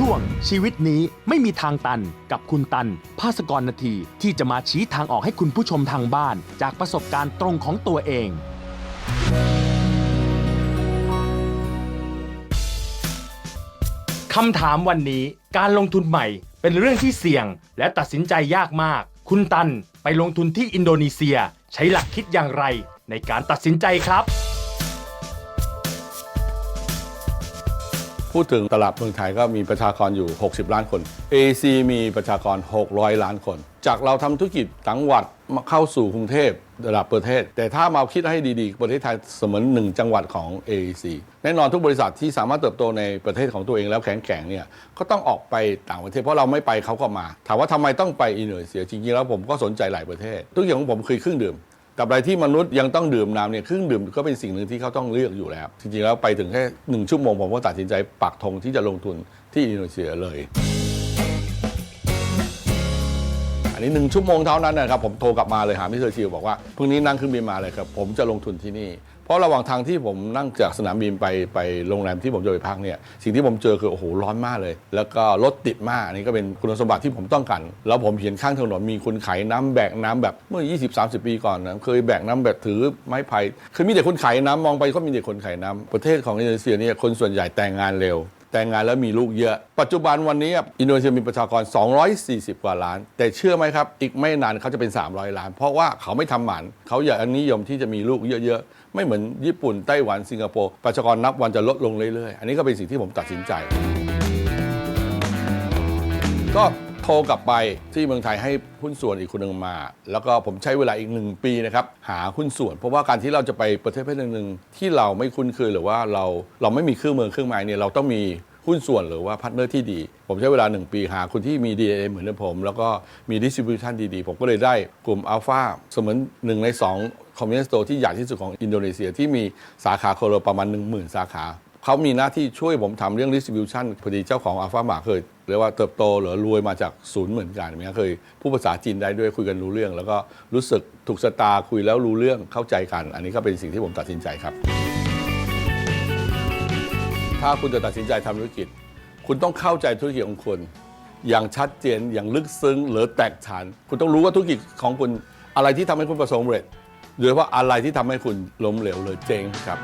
ช่วง ชีวิตนี้ไม่มีทางตันกับคุณตัน ภาสกรนาที ที่จะมาชี้ทางออกให้คุณผู้ชมทางบ้าน จากประสบการณ์ตรงของตัวเอง คำถามวันนี้การลงทุนใหม่เป็นเรื่องที่เสี่ยง และตัดสินใจยากมาก คุณตันไปลงทุนที่อินโดนีเซีย ใช้หลักคิดอย่างไรในการตัดสินใจครับ พูดถึงตลาดเมืองไทยก็มีประชากรอยู่ 60 ล้านคน AC มีประชากร 600 ล้านคน จากเราทำธุรกิจจังหวัดมาเข้าสู่กรุงเทพระดับประเทศ แต่ถ้ามาคิดให้ดีๆ ประเทศไทยเสมือนหนึ่งจังหวัดของ AEC แน่นอนทุกบริษัทที่สามารถเติบโตในประเทศของตัวเองแล้วแข็งแกร่งเนี่ยก็ต้องออกไปต่างประเทศเพราะเราไม่ไปเขาก็มา ถามว่าทำไมต้องไปอินโดนีเซียจริงๆแล้วผมก็สนใจหลายประเทศ ทุกอย่างของผมคือเครื่องดื่ม กับอะไรที่มนุษย์ยังต้องดื่มน้ำเนี่ยเครื่องดื่มก็เป็นสิ่งหนึ่งที่เขาต้องเลือกอยู่แล้ว จริงๆแล้วไปถึงแค่หนึ่งชั่วโมงผมก็ตัดสินใจปักธงที่จะลงทุนที่อินโดนีเซียเลย อันนี้หนึ่งชั่วโมงเท่านั้นนะครับผมโทรกลับมาเลยหามิสเตอร์ชิวบอกว่าพรุ่งนี้นั่งเครื่องบินมาเลยครับผมจะลงทุนที่นี่ ราะระหว่างทางที่ผมนั่งจากสนามบินไปไปโรงแรมที่ผมจะไปพักเนี่ยสิ่งที่ผมเจอคือโอ้โหร้อนมากเลย แล้วก็รถติดมากอันนี้ก็เป็นคุณสมบัติที่ผมต้องการแล้วผมเห็นข้างถนนมีคนขายน้ำแบกน้ำแบบเมื่อ 20-30 ปีก่อนนะเคยแบกน้ำแบบถือไม้ไผ่คือมีแต่คนขายน้ำมองไปก็มีแต่คนขายน้ำประเทศของอินโดนีเซียเนี่ยคนส่วนใหญ่แต่งงานเร็ว แต่งงานแล้วมีลูกเยอะ ปัจจุบันวันนี้อินโดนีเซียมีประชากร 240 กว่าล้าน แต่เชื่อไหมครับ อีกไม่นานเขาจะเป็น 300 ล้าน เพราะว่าเขาไม่ทำหมันเขาอยากนิยมที่จะมีลูกเยอะๆ ไม่เหมือนญี่ปุ่นไต้หวันสิงคโปร์ประชากรนับวันจะลดลงเรื่อยๆ อันนี้ก็เป็นสิ่งที่ผมตัดสินใจ ก็ โทรกลับไปที่เมืองไทยให้หุ้นส่วนอีกคนหนึ่งมา แล้วก็ผมใช้เวลาอีกหนึ่งปีนะครับหาหุ้นส่วน เพราะว่าการที่เราจะไปประเทศประเทศหนึ่งที่เราไม่คุ้นเคยหรือว่าเราเราไม่มีเครื่องมือเครื่องไม้เนี่ยเราต้องมีหุ้นส่วนหรือว่าพาร์ทเนอร์ที่ดี ผมใช้เวลา 1 ปีหาคนที่มี DNA เหมือนผม แล้วก็มีดิส t r i บิ t ชันดีๆ ผมก็เลยได้กลุ่มอัลฟาเสมือนหนึ่งใน2คอมมิวนิสต์โตที่ใหญ่ที่สุดของอินโดนีเซียที่มีสาขาโคโลประมาณ 1 0,000 สาขา เขามีหน้าที่ช่วยผมทำเรื่อง distribution พอดีเจ้าของอัลฟาหมาเคยเรียกว่าเติบโตหรือรวยมาจากศูนย์เหมือนกันเนี่ยเคยพูดภาษาจีนได้ด้วยคุยกันรู้เรื่อง แล้วก็รู้สึกถูกสตาคุยแล้วรู้เรื่องเข้าใจกัน อันนี้ก็เป็นสิ่งที่ผมตัดสินใจครับ ถ้าคุณจะตัดสินใจทำธุรกิจ คุณต้องเข้าใจธุรกิจของคุณอย่างชัดเจนอย่างลึกซึ้งหรือแตกฉาน คุณต้องรู้ว่าธุรกิจของคุณอะไรที่ทำให้คุณประสบความสำเร็จโดยเฉพาะอะไรที่ทำให้คุณล้มเหลวหรือเจ๊งครับ